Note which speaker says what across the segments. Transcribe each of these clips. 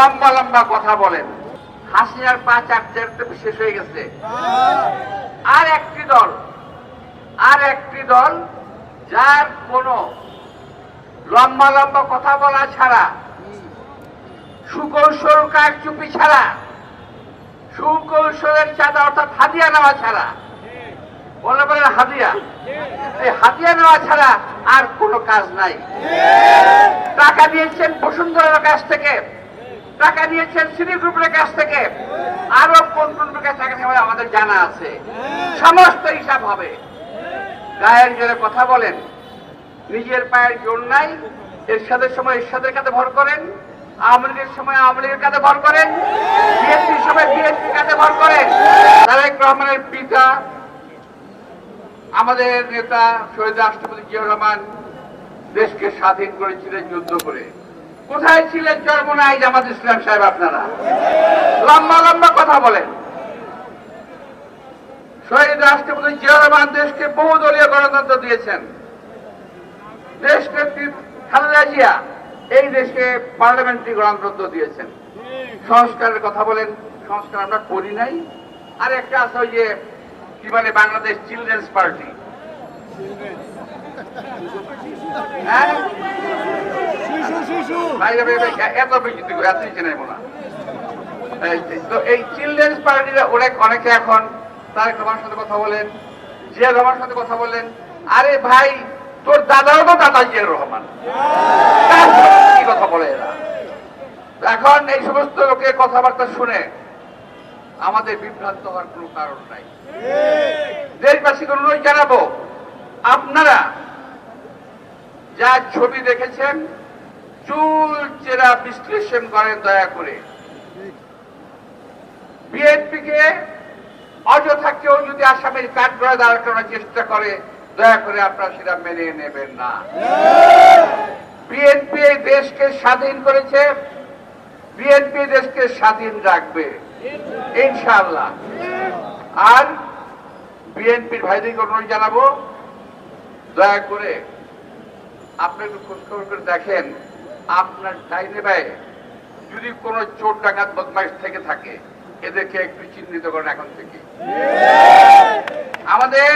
Speaker 1: লম্বা লম্বা কথা বলেন। হাসিনার পাঁচ আর চারটে শেষ হয়ে গেছে। আর একটি দল, আর একটি দল যার কোনো লম্বা লম্বা কথা বলা ছাড়া, সুকৌশল কারচুপি ছাড়া, সুকৌশলের চাঁদা অর্থাৎ হাদিয়া নেওয়া ছাড়া বলে বলেন হাদিয়া? এই হাদিয়া নেওয়া ছাড়া আর কোনো কাজ নাই। টাকা দিয়েছেন বসুন্ধরার কাছ থেকে। টাকা নিয়েছেন সিটি গ্রুপের কাছ থেকে। আরও কোন কোন কাছে টাকা নেওয়া আমাদের জানা আছে। সমস্ত হিসাব হবে। গায়ের জোরে কথা বলেন, নিজের পায়ের জোর নাই, এরশাদের সময় এরশাদের কাছে ভর করেন, আওয়ামী সময় আওয়ামী লীগের কাছে ভর করেন, বিএনপির সময় বিএনপির কাছে ভর করেন। তারেক রহমানের পিতা, আমাদের নেতা শহীদ রাষ্ট্রপতি জিয়াউর রহমান দেশকে স্বাধীন করেছিলেন যুদ্ধ করে। কোথায় ছিলেন চরমনাই জামাত ইসলাম সাহেব আপনারা? লম্বা লম্বা কথা বলেন। শহীদ রাষ্ট্রপতি জিয়াউর রহমান দেশকে বহুদলীয় গণতন্ত্র দিয়েছেন। দেশ নেত্রী খালেদা জিয়া এই দেশকে পার্লামেন্টারি গণতন্ত্র দিয়েছেন। সংস্কারের কথা বলেন, সংস্কার আমরা করি নাই। আর একটা আছে ওই যে, কি বলে বাংলাদেশ চিলড্রেন্স পার্টি। হ্যাঁ? এই চিলড্রেন্স পার্টিরা অনেক অনেকে এখন সাথে কথা বলেন জিয়া সাথে কথা বলেন আরে ভাই তোর দাদাও তো দাদা জিয়া রহমান কি কথা বলে এরা এখন এই সমস্ত লোকের কথাবার্তা শুনে আমাদের বিভ্রান্ত হওয়ার কোনো কারণ নাই দেশবাসীকে অনুরোধ জানাব আপনারা যা ছবি দেখেছেন চুল চেরা বিশ্লেষণ করেন দয়া করে। বিএনপিকে অযথা কেউ যদি আসামের কাঠ করে দাঁড় করার চেষ্টা করে, দয়া করে আপনারা সেটা মেনে নেবেন না। বিএনপি এই দেশকে স্বাধীন করেছে, বিএনপি দেশকে স্বাধীন রাখবে, ইনশাআল্লাহ। আর বিএনপির ভাইদেরকে অনুরোধ জানাব, দয়া করে আপনি একটু খোঁজখবর করে দেখেন আপনার ডাইনে ব্যয় যদি কোনো চোর ডাকাত বদমাইশ থেকে থাকে, এদেরকে একটু চিহ্নিত করেন এখন থেকে। আমাদের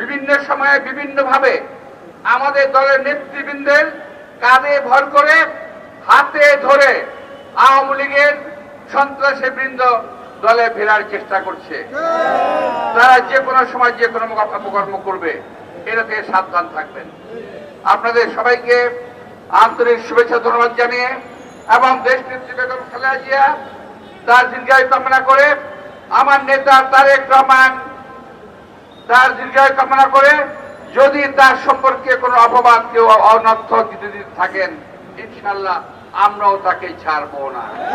Speaker 1: বিভিন্ন সময়ে বিভিন্ন ভাবে আমাদের দলের নেতৃবৃন্দের কাঁধে ভর করে, হাতে ধরে আওয়ামী লীগের সন্ত্রাসী বৃন্দ দলে ফেরার চেষ্টা করছে। তারা যে কোনো সময় যে কোনো অপকর্ম করবে এটা থেকে সাবধান থাকবেন। আপনাদের সবাইকে আন্তরিক শুভেচ্ছা ধন্যবাদ জানিয়ে এবং দেশ নেত্রী বেগম খালেদা জিয়া তার দীর্ঘায়ু কামনা করে আমার নেতা তারেক রহমান তার দীর্ঘায়ু কামনা করে যদি তার সম্পর্কে কোনো অপবাদ কেউ অনর্থ দিতে থাকেন ইনশাল্লাহ আমরাও তাকে ছাড়বো না।